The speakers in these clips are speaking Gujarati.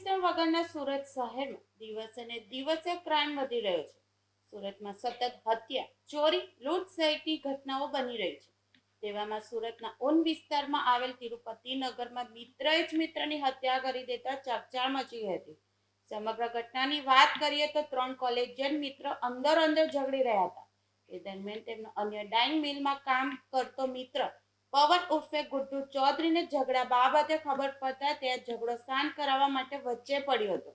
કમિશનર વગરના સુરત શહેરમાં દિવસે દિવસે ક્રાઇમ વધી રહ્યો છે. સુરતમાં સતત હત્યા, ચોરી, લૂંટ સહિતની ઘટનાઓ બની રહી છે. તેવામાં સુરતના ઓન વિસ્તારમાં આવેલ તિરુપતિ નગરમાં મિત્રએ જ મિત્રની હત્યા કરી દેતા ચકચાર મચી હતી. સમગ્ર ઘટનાની વાત કરીએ તો ત્રણ કોલેજિયન મિત્ર અંદર અંદર ઝઘડી રહ્યા હતા. એ દરમિયાન તેમનો અન્ય ડાઇંગ મિલમાં કામ કરતો મિત્ર પવન ઉર્ફે ગુડ્ડુ ચૌધરીને ઝઘડા બાબતે ખબર પડતા તે ઝઘડો શાંત કરાવવા માટે વચ્ચે પડ્યો હતો.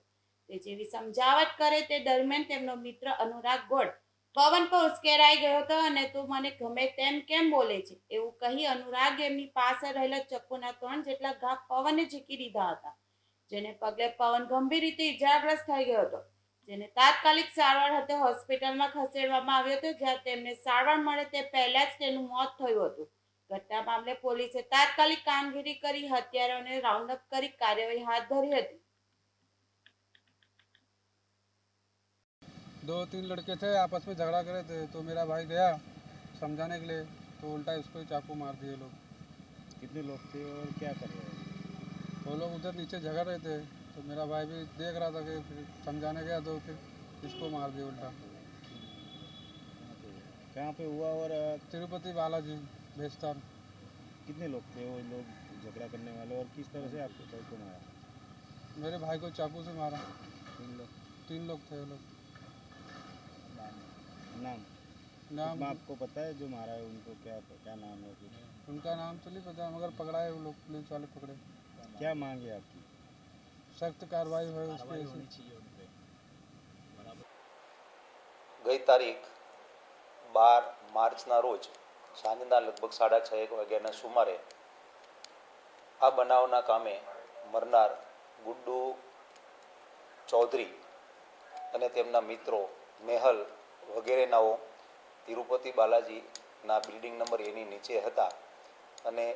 તે જેવી સમજાવટ કરે તે દરમિયાન તેમનો મિત્ર અનુરાગ ગોળ, પવન પર ઉશ્કેરાઈ ગયો હતો અને તું મને ગમે તેમ કેમ બોલે છે? એવું કહી અનુરાગ એમની પાસે રહેલા ચક્કુના ત્રણ જેટલા ઘા પવને ઝીકી દીધા હતા, જેને પગલે પવન ગંભીર રીતે ઇજાગ્રસ્ત થઈ ગયો હતો. જેને તાત્કાલિક સારવાર અર્થે હોસ્પિટલમાં ખસેડવામાં આવ્યો હતો, જ્યાં તેમને સારવાર મળે તે પહેલા જ તેનું મોત થયું હતું. ઘટના મામલે પોલીસે તાત્કાલિક કામગીરી કરી હત્યારાઓને રાઉન્ડ અપ કરી કાર્યવાહી હાથ ધરી હતી दो तीन लड़के थे आपस में झगड़ा करे थे तो मेरा भाई गया समझाने के लिए तो उल्टा इसको ही चाकू मार दिए लोग कितने लोग थे और क्या कर रहे हैं वो लोग उधर नीचे झगड़ रहे थे तो मेरा भाई भी देख रहा था कि फिर समझाने गया तो फिर इसको मार दिया उल्टा कहाँ पे हुआ और अ, तिरुपति बालाजी भेस्तान कितने लोग थे वो लोग झगड़ा करने वाले और किस तरह से आपको सबको मारा मेरे भाई को चाकू से मारा तीन लोग तीन लोग थे वो लोग नाम नाम नाम आपको पता है जो मारा है उनको क्या क्या नाम है कुछ उनका नाम तो नहीं पता मगर पकड़ाए वो लोग पुलिस वाले पकड़े क्या मांग है आपकी सख्त कार्रवाई हो उस पर ગઈ તારીખ બાર માર્ચના રોજ સાંજના લગભગ સાડા છ, એક વાગ્યાના સુમારે આ બનાવના કામે મરનાર ગુડ્ડુ ચૌધરી અને તેમના મિત્રો મેહલ વગેરેનાઓ તિરુપતિ બાલાજીના બિલ્ડિંગ નંબર એની નીચે હતા અને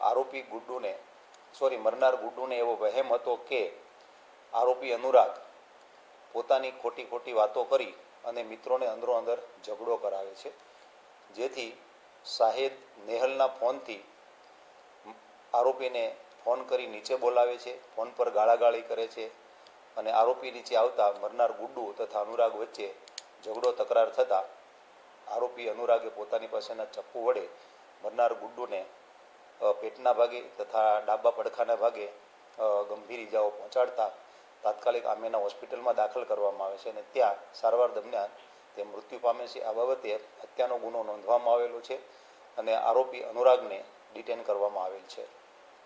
આરોપી ગુડ્ડુને, સોરી, મરનાર ગુડ્ડુને એવો વહેમ હતો કે આરોપી અનુરાગ પોતાની ખોટી ખોટી વાતો કરી અને મિત્રોને અંદરો અંદર ઝઘડો કરાવે છે. જેથી શાહિદ નેહલના ફોનથી આરોપીને ફોન કરી નીચે બોલાવે છે, ફોન પર ગાળાગાળી કરે છે અને આરોપી નીચે આવતા મરનાર ગુડ્ડુ તથા અનુરાગ વચ્ચે ઝઘડો તકરાર થતાં આરોપી અનુરાગે પોતાની પાસેના ચપ્પુ વડે મરનાર ગુડ્ડુને પેટના ભાગે તથા ડાબા પડખાના ભાગે ગંભીર ઇજાઓ પહોંચાડતા તાત્કાલિક આમેના હોસ્પિટલમાં દાખલ કરવામાં આવે છે અને ત્યાં સારવાર દરમિયાન તે મૃત્યુ પામે છે. આ બાબતે હત્યાનો ગુનો નોંધવામાં આવેલો છે અને આરોપી અનુરાગને ડિટેન કરવામાં આવેલ છે.